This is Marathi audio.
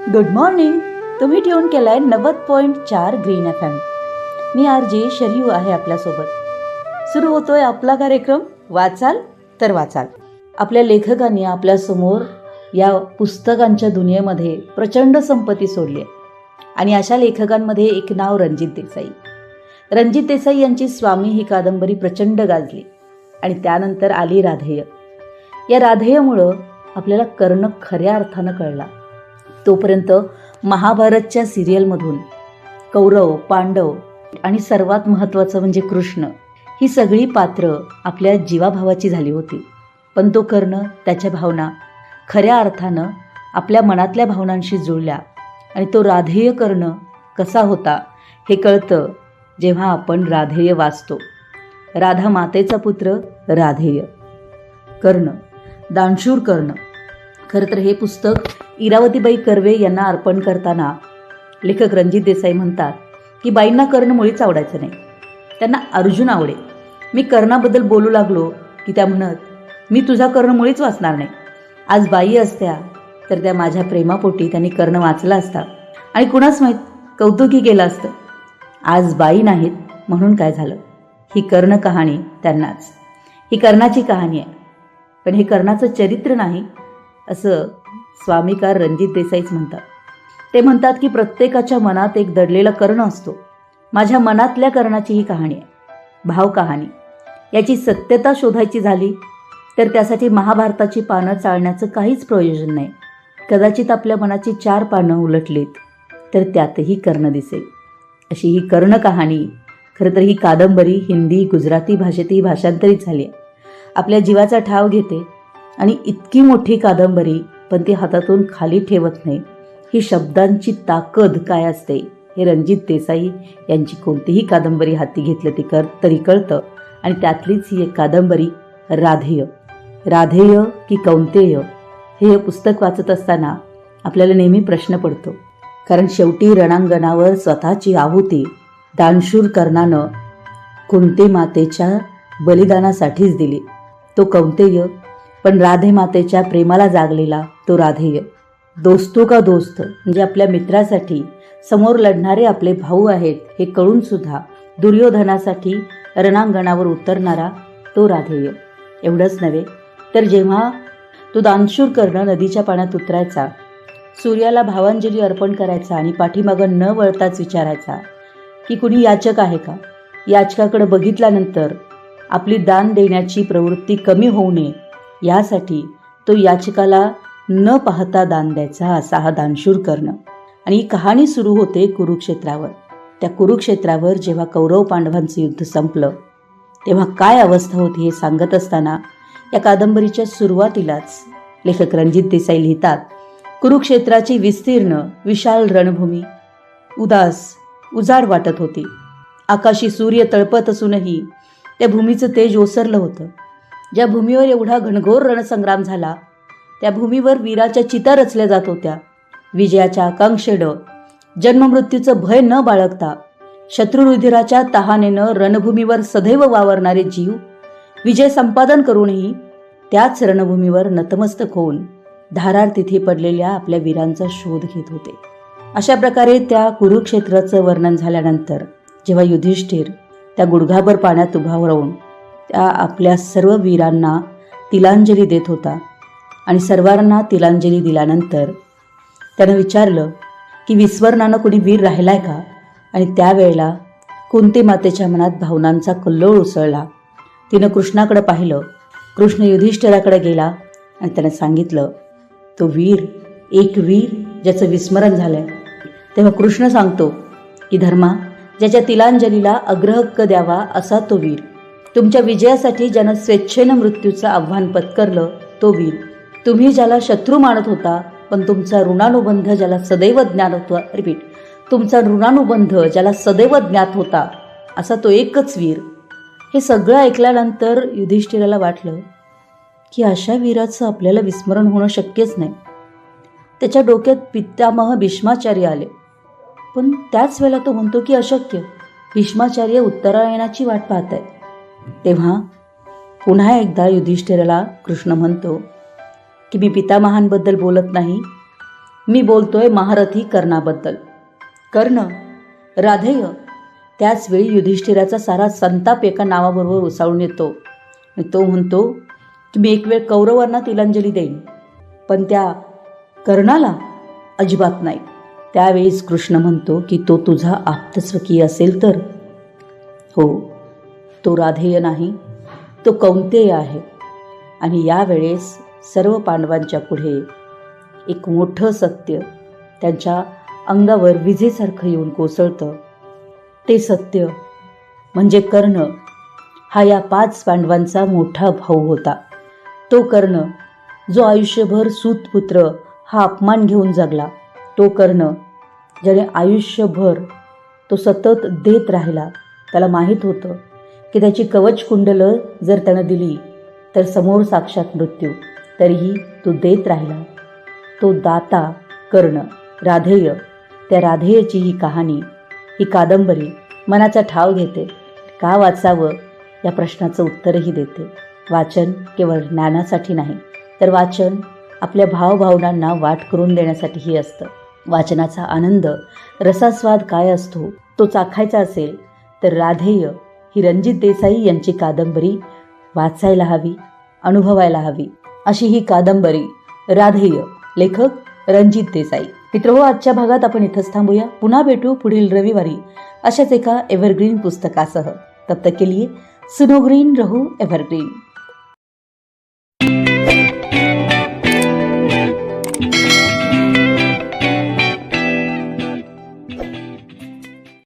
गुड मॉर्निंग तुम्ही ट्यून केलाय नव्वद पॉईंट चार ग्रीन एफ एम मी आर जे शरयू आहे आपल्यासोबत. सुरू होतोय आपला कार्यक्रम वाचाल तर वाचाल. आपल्या लेखकांनी आपल्यासमोर या पुस्तकांच्या दुनियेमध्ये प्रचंड संपत्ती सोडली आहे. आणि अशा लेखकांमध्ये एक नाव रणजित देसाई. रणजित देसाई यांची स्वामी ही कादंबरी प्रचंड गाजली. आणि त्यानंतर आली राधेय. या राधेयमुळं आपल्याला कर्ण खऱ्या अर्थानं कळला. तोपर्यंत महाभारतच्या सिरियलमधून कौरव पांडव आणि सर्वात महत्त्वाचं म्हणजे कृष्ण ही सगळी पात्र आपल्या जीवाभावाची झाली होती. पण तो कर्ण त्याच्या भावना खऱ्या अर्थानं आपल्या मनातल्या भावनांशी जुळल्या आणि तो राधेय कर्ण कसा होता हे कळतं जेव्हा आपण राधेय वाचतो. राधा मातेचा पुत्र राधेय. कर्ण दानशूर कर्ण. खरं तर हे पुस्तक इरावतीबाई कर्वे यांना अर्पण करताना लेखक रणजित देसाई म्हणतात की बाईंना कर्ण मुळीच आवडायचं नाही. त्यांना अर्जुन आवडे. मी कर्णाबद्दल बोलू लागलो की त्या म्हणत मी तुझा कर्ण मुळीच वाचणार नाही. आज बाई असत्या तर त्या माझ्या प्रेमापोटी त्यांनी कर्ण वाचला असता आणि कुणाच माहीत कौतुकी केलं असतं. आज बाई नाहीत म्हणून काय झालं? ही कर्ण कहाणी त्यांनाच. ही कर्णाची कहाणी आहे. पण हे कर्णाचं चरित्र नाही असं स्वामीकार रणजित देसाईच म्हणतात. ते म्हणतात की प्रत्येकाच्या मनात एक दडलेला कर्ण असतो. माझ्या मनातल्या कर्णाची ही कहाणी आहे. भाव कहाणी. याची सत्यता शोधायची झाली तर त्यासाठी महाभारताची पानं चालण्याचं काहीच प्रयोजन नाही. कदाचित आपल्या मनाची चार पानं उलटलीत तर त्यातही कर्ण दिसेल. अशी ही कर्ण कहाणी. खरं तर ही कादंबरी हिंदी गुजराती भाषेतही भाषांतरित झाली आहे. आपल्या जीवाचा ठाव घेते आणि इतकी मोठी कादंबरी पण ती हातातून खाली ठेवत नाही. ही शब्दांची ताकद काय असते? हे रणजित देसाई यांची कोणतीही कादंबरी हाती घेतलं ती कर तरी कळतं. आणि त्यातलीच ही एक कादंबरी राधेय. राधेय की कौंतेय? हे पुस्तक वाचत असताना आपल्याला नेहमी प्रश्न पडतो. कारण शेवटी रणांगणावर स्वतःची आहुती दानशूर कर्णानं कुंते मातेच्या बलिदानासाठीच दिली. तो कौंतेय पण राधे मातेच्या प्रेमाला जागलेला तो राधेय. दोस्तो का दोस्त म्हणजे आपल्या मित्रासाठी समोर लढणारे आपले भाऊ आहेत हे कळून सुद्धा दुर्योधनासाठी रणांगणावर उतरणारा तो राधेय. एवढंच नव्हे तर जेव्हा तो दानशूर कर्ण नदीच्या पाण्यात उतरायचा सूर्याला भावांजली अर्पण करायचा आणि पाठीमागं न वळताच विचारायचा की कुणी याचक आहे का? याचकाकडे बघितल्यानंतर आपली दान देण्याची प्रवृत्ती कमी होऊ नये यासाठी तो याचकाला न पाहता दान द्यायचा असा हा दानशूर कर्ण. आणि ही कहाणी सुरू होते कुरुक्षेत्रावर. त्या कुरुक्षेत्रावर जेव्हा कौरव पांडवांचं युद्ध संपलं तेव्हा काय अवस्था होती हे सांगत असताना या कादंबरीच्या सुरुवातीलाच लेखक रणजित देसाई लिहितात कुरुक्षेत्राची विस्तीर्ण विशाल रणभूमी उदास उजाड वाटत होती. आकाशी सूर्य तळपत असूनही त्या भूमीचं तेज ओसरलं होतं. ज्या भूमीवर एवढा घनघोर रणसंग्राम झाला त्या भूमीवर वीराच्या चिता रचल्या जात होत्या. विजयाच्या आकांक्षेनं जन्ममृत्यूचं भय न बाळगता शत्रुरुधिराच्या तहानेनं रणभूमीवर सदैव वावरणारे जीव विजय संपादन करूनही त्याच रणभूमीवर नतमस्तक होऊन धारार तिथे पडलेल्या आपल्या वीरांचा शोध घेत होते. अशा प्रकारे त्या कुरुक्षेत्राचं वर्णन झाल्यानंतर जेव्हा युधिष्ठिर त्या गुडघाभर पाण्यात उभा राहून त्या आपल्या सर्व वीरांना तिलांजली देत होता. आणि सर्वांना तिलांजली दिल्यानंतर त्यानं विचारलं की विस्वर्णानं कोणी वीर राहिलाय का? आणि त्यावेळेला कुंती मातेच्या मनात भावनांचा कल्लोळ उसळला. तिनं कृष्णाकडं पाहिलं. कृष्ण युधिष्ठिराकडे गेला आणि त्यानं सांगितलं तो वीर एक वीर ज्याचं विस्मरण झालंय. तेव्हा कृष्ण सांगतो की धर्मा ज्याच्या तिलांजलीला अग्रहक्क द्यावा असा तो वीर. तुमच्या विजयासाठी ज्यानं स्वेच्छेनं मृत्यूचं आव्हान पत्करलं तो वीर. तुम्ही ज्याला शत्रू मानत होता पण तुमचा ऋणानुबंध ज्याला सदैव ज्ञान होता रिपीट. तुमचा ऋणानुबंध ज्याला सदैव ज्ञात होता असा तो एकच वीर. हे सगळं ऐकल्यानंतर युधिष्ठिराला वाटलं की अशा वीराचं आपल्याला विस्मरण होणं शक्यच नाही. त्याच्या डोक्यात पित्तामह भीष्माचार्य आले. पण त्याच वेळेला तो म्हणतो की अशक्य. भीष्माचार्य उत्तरायणाची वाट पाहत आहे तेव्हा पुन्हा एकदा युधिष्ठिराला कृष्ण म्हणतो की मी पितामहांबद्दल बोलत नाही. मी बोलतोय महारथी कर्णाबद्दल. कर्ण राधेय त्याचवेळी युधिष्ठिराचा सारा संताप एका नावाबरोबर उसाळून येतो. आणि तो म्हणतो की मी एक वेळ कौरवांना तिलांजली देईन पण त्या कर्णाला अजिबात नाही. त्यावेळीच कृष्ण म्हणतो की तो तुझा आप्तस्वकीय असेल तर. हो तो राधेय नाही तो कौंतेय आहे. आणि यावेळेस सर्व पांडवांच्या पुढे एक मोठं सत्य त्यांच्या अंगावर विजेसारखं येऊन कोसळतं. ते सत्य म्हणजे कर्ण. हा या पाच पांडवांचा मोठा भाऊ होता. तो कर्ण जो आयुष्यभर सूतपुत्र हा अपमान घेऊन जगला तो कर्ण ज्याने आयुष्यभर तो सतत देत राहिला त्याला माहीत होतं. की त्याची कवच कुंडलं जर त्यानं दिली तर समोर साक्षात मृत्यू. तरीही तो देत राहिला. तो दाता कर्ण राधेय. त्या राधेयची ही कहाणी ही कादंबरी मनाचा ठाव घेते. का वाचावं? या प्रश्नाचं उत्तरही देते. वाचन केवळ ज्ञानासाठी नाही तर वाचन आपल्या भावभावनांना वाट करून देण्यासाठीही असतं. वाचनाचा आनंद रसास्वाद काय असतो तो चाखायचा असेल तर राधेय ही रणजित देसाई यांची कादंबरी वाचायला हवी अनुभवायला हवी अशी ही कादंबरी राधेय लेखक रणजित देसाई. मित्र हो आजच्या भागात आपण इथंच थांबूया. पुन्हा भेटू पुढील रविवारी अशाच एका एव्हरग्रीन पुस्तकासह. तब तक के लिए सुनो ग्रीन रहो एव्हरग्रीन